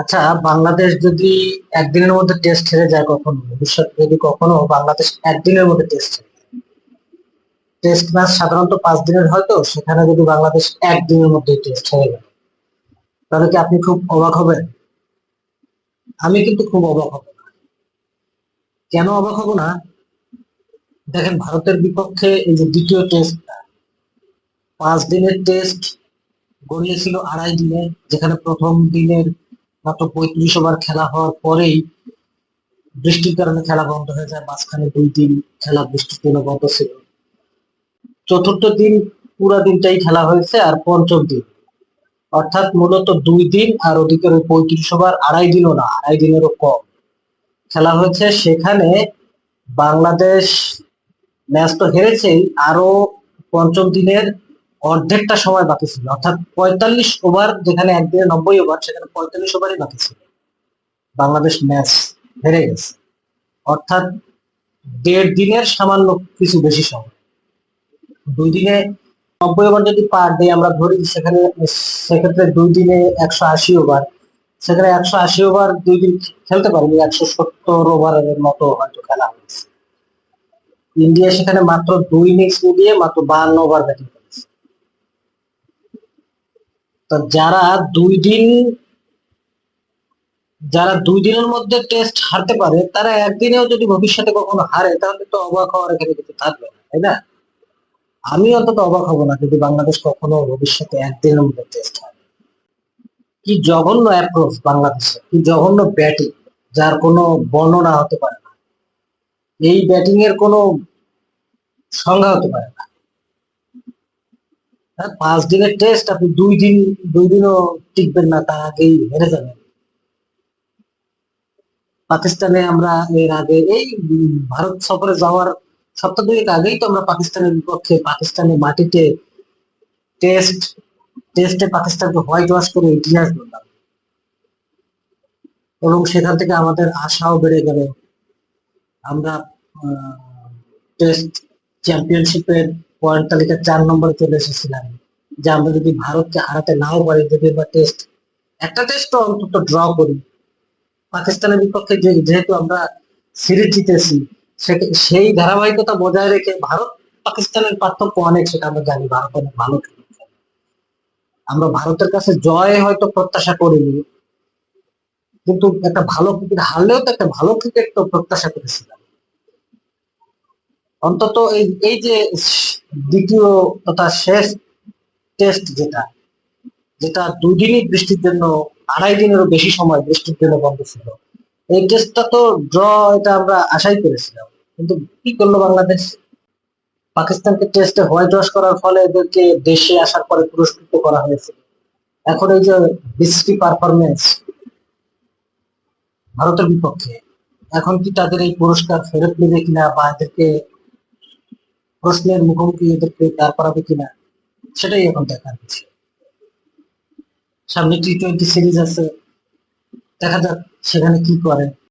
আচ্ছা বাংলাদেশ যদি একদিনের মধ্যে টেস্ট হেরে যায় কখনো ভবিষ্যতে যদি কখনো বাংলাদেশ একদিনের মধ্যে টেস্ট হেরে টেস্ট ম্যাচ সাধারণত পাঁচ দিনের হয়তো, সেখানে যদি বাংলাদেশ একদিনের মধ্যে টেস্ট হেরে গেল তাহলে কি আপনি খুব অবাক হবেন? আমি কিন্তু খুব অবাক হব। না কেন অবাক হব না? দেখেন, ভারতের বিপক্ষে এই যে দ্বিতীয় টেস্টটা পাঁচ দিনের টেস্ট গড়িয়েছিল আড়াই দিনে, যেখানে প্রথম দিনের মাত্র পঁয়ত্রিশ ওভার খেলা হওয়ার পরেই বৃষ্টির কারণে খেলা বন্ধ হয়ে যায়। মাঝখানে দুই দিন খেলা বৃষ্টির জন্য বন্ধ ছিল। চতুর্থ দিন পুরো দিনটাই খেলা হয়েছে আর পঞ্চম দিন। অর্থাৎ মূলত দুই দিন আর ওদিকের ওই পঁয়ত্রিশ ওভার আড়াই দিনও না, আড়াই দিনেরও কম। খেলা হয়েছে সেখানে বাংলাদেশ ম্যাচ তো হেরেছেই আরও পঞ্চম দিনের অর্ধেকটা সময় বাকি ছিল। অর্থাৎ পঁয়তাল্লিশ ওভার যেখানে একদিনে নব্বই ওভার সেখানে পঁয়তাল্লিশ ওভারই বাকি ছিল। বাংলাদেশ ম্যাচ হেরে গেছে। অর্থাৎ দেড় দিনের সামান্য কিছু বেশি সময়। দুই দিনে নব্বই ওভার যদি পার ডে আমরা ধরি, সেখানে সেক্ষেত্রে দুই দিনে একশো আশি ওভার সেখানে একশো আশি ওভার দুই দিন খেলতে পারেনি, একশো সত্তর ওভারের মতো হয়তো খেলা হয়েছে। ইন্ডিয়া সেখানে মাত্র দুই ইনিংস মিলিয়ে মাত্র বাহান্ন ওভার ব্যাটিং তো যারা দুই দিন, যারা দুই দিনের মধ্যে টেস্ট হারতে পারে, তারা একদিনেও যদি ভবিষ্যতে কখনো হারে, তাহলে তো অবাক হওয়ার এখানে কিছু থাকবে না, তাই না? আমি অন্তত অবাক হব না যদি বাংলাদেশ কখনো ভবিষ্যতে একদিনের মধ্যে টেস্ট হারে। কি জঘন্য অ্যাপ্রোচ বাংলাদেশে, কি জঘন্য ব্যাটিং যার কোনো বর্ণনা হতে পারে না। এই ব্যাটিং এর কোনো সংজ্ঞা হতে পারে না। পাঁচ দিনের টেস্ট আপনি দুই দিন, দুই দিনও টিকবেন না তার আগেই হেরে যাবেন। পাকিস্তানে আমরা এর আগে, এই ভারত সফরে যাওয়ার সপ্তাহ দুয়েক আগেই তো আমরা পাকিস্তানের বিপক্ষে পাকিস্তানের মাটিতে টেস্ট টেস্টে পাকিস্তানকে হোয়াইট ওয়াশ করে ইতিহাস বললাম এবং সেখান থেকে আমাদের আশাও বেড়ে গেল। আমরা টেস্ট চ্যাম্পিয়নশিপের পয়েন্ট তালিকা চার নম্বরে চলে এসেছিলাম, যে আমরা যদি ভারতকে হারাতে নাও পারি, যদি বা টেস্ট একটা টেস্ট অন্তত ড্র করি। পাকিস্তানের বিপক্ষে যেহেতু আমরা সিরিজ জিতেছি সেই ধারাবাহিকতা বজায় রেখে ভারত পাকিস্তানের পার্থক্য অনেক, সেটা আমরা জানি। ভারত অনেক ভালো আমরা ভারতের কাছে জয় হয়তো প্রত্যাশা করিনি, কিন্তু একটা ভালো ক্রিকেট হারলেও তো একটা ভালো ক্রিকেট তো প্রত্যাশা করেছিলাম। অন্তত এই এই যে দ্বিতীয় তথা শেষ টেস্ট যেটা যেটা দুদিনই বৃষ্টির জন্য, আড়াই দিনেরও বেশি সময় বৃষ্টির জন্য বন্ধ ছিল, এই টেস্টটা তো ড্র এটা আমরা আশাই করেছিলাম। কিন্তু কি করল বাংলাদেশ? পাকিস্তানকে টেস্টে হোয়াইট ওয়াশ করার ফলে এদেরকে দেশে আসার পরে পুরস্কৃত করা হয়েছে। এখন এই যে বিশ্রী পারফরমেন্স ভারতের বিপক্ষে, এখন কি তাদের এই পুরস্কার ফেরত নেবে কিনা বা এদেরকে প্রশ্নের মুখোমুখি এদেরকে দাঁড় করাবে কিনা, সেটাই এখন দেখার বিষয়। সামনে টি টোয়েন্টি সিরিজ আছে, দেখা যাক সেখানে কি করে।